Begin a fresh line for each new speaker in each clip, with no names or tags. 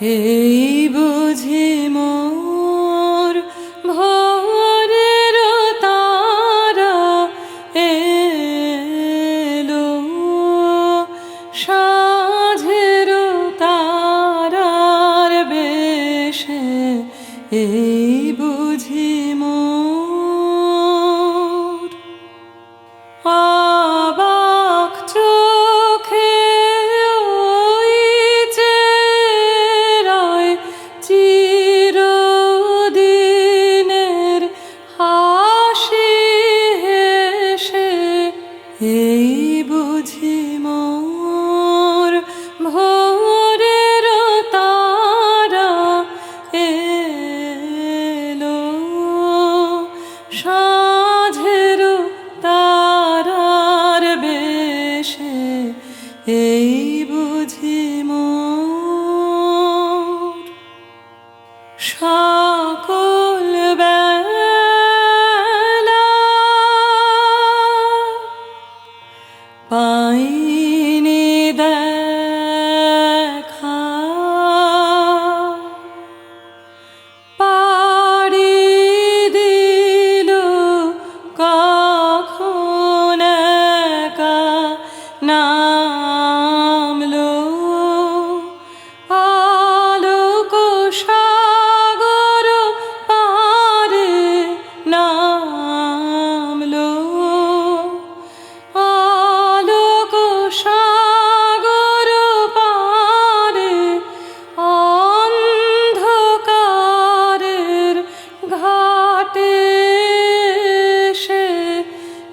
এই বুঝি মোর ভোরের তারা এলো। সাঝের তারার বেশে এই বুঝি মোর। অবাক এই বুঝি মোর ভোরের তারা এলো। সাঝের তারার বেশে এই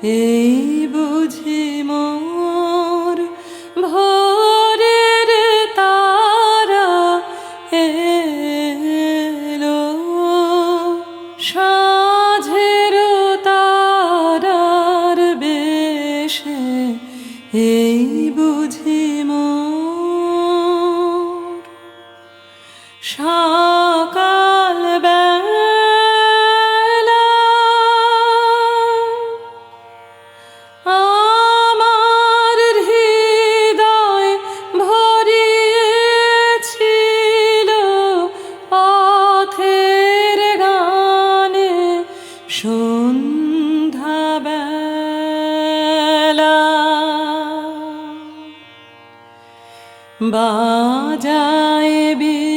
এই বুঝি মোর ভোরের তারা তারার বেশে এই বুঝি বাজায় বীণা